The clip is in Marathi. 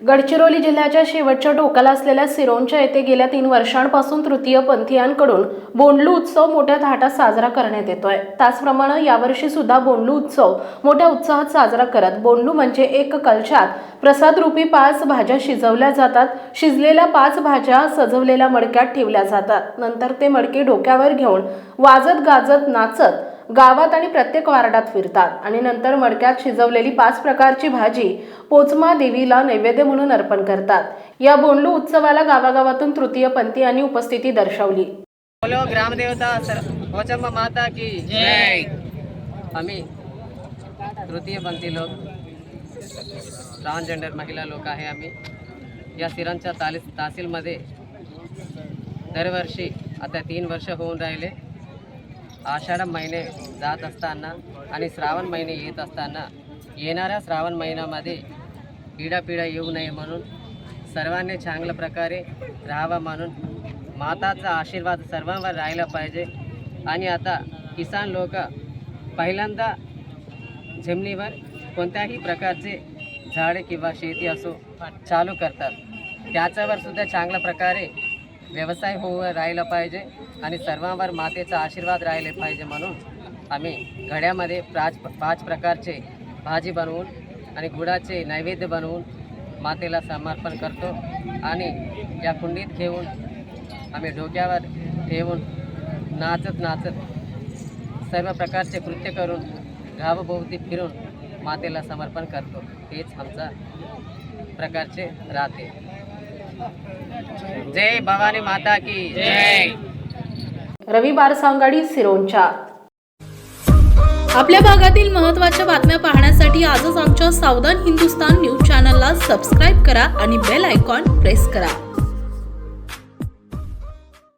गडचिरोली जिल्ह्याच्या शेवटच्या टोकाला असलेल्या सिरोंच्या येथे गेल्या तीन वर्षांपासून तृतीय पंथीयांकडून बोंडलू उत्सव मोठ्या थाटात साजरा करण्यात येतोय. त्याचप्रमाणे यावर्षी सुद्धा बोंडलू उत्सव मोठ्या उत्साहात साजरा करत बोंडलू म्हणजे एक कलशात प्रसाद रूपी पाच भाज्या शिजवल्या जातात शिजलेल्या पाच भाज्या सजवलेल्या मडक्यात ठेवल्या जातात. नंतर ते मडके डोक्यावर घेऊन वाजत गाजत नाचत गावात आणि प्रत्येक वार्डात फिरतात. आणि नंतर मडक्यात शिजवलेली पाच प्रकारची भाजी पोचमा देवीला नैवेद्य म्हणून अर्पण करतात. या बोंडलू उत्सवाला गावागावातून तृतीय पंथी उपस्थिती दर्शवली. बोलो ग्रामदेवता सर पोचम्मा माता की जय. आम्ही तृतीय पंथी लोक ट्रान्सजेंडर महिला लोक आहे आम्ही. या सिरांच्या ताली तहसीलमध्ये दरवर्षी आता तीन वर्ष होऊन राहिले. आषाढ महिने जात असताना आणि श्रावण महिने येत असताना येणाऱ्या श्रावण महिन्यामध्ये पिढा येऊ नये म्हणून सर्वांनी चांगल्या प्रकारे राहावं म्हणून माताचा आशीर्वाद सर्वांवर राहिला पाहिजे. आणि आता किसान लोक पहिल्यांदा जमिनीवर कोणत्याही प्रकारचे झाडे किंवा शेती असो चालू करतात. त्याच्यावर सुद्धा चांगल्या प्रकारे व्यवसाय होऊ राहिला पाहिजे आणि सर्वांवर मातेचा आशीर्वाद राहिले पाहिजे म्हणून आम्ही घड्यामध्ये पाच पाच प्रकारचे भाजी बनवून आणि गुळाचे नैवेद्य बनवून मातेला समर्पण करतो आणि या कुंडीत घेऊन आम्ही डोक्यावर ठेवून नाचत नाचत सर्व प्रकारचे कृत्य करून गावभोवती फिरून मातेला समर्पण करतो. हेच आमचा प्रकारचे राहते. जय भवानी माता की जय। रवी बारसांगाडी सिरोंचा आपल्या भागातील महत्त्वाच्या बातम्या पाहण्यासाठी आजच आमच्या सावधान हिंदुस्तान न्यूज चॅनलला सबस्क्राईब करा आणि बेल आयकॉन प्रेस करा.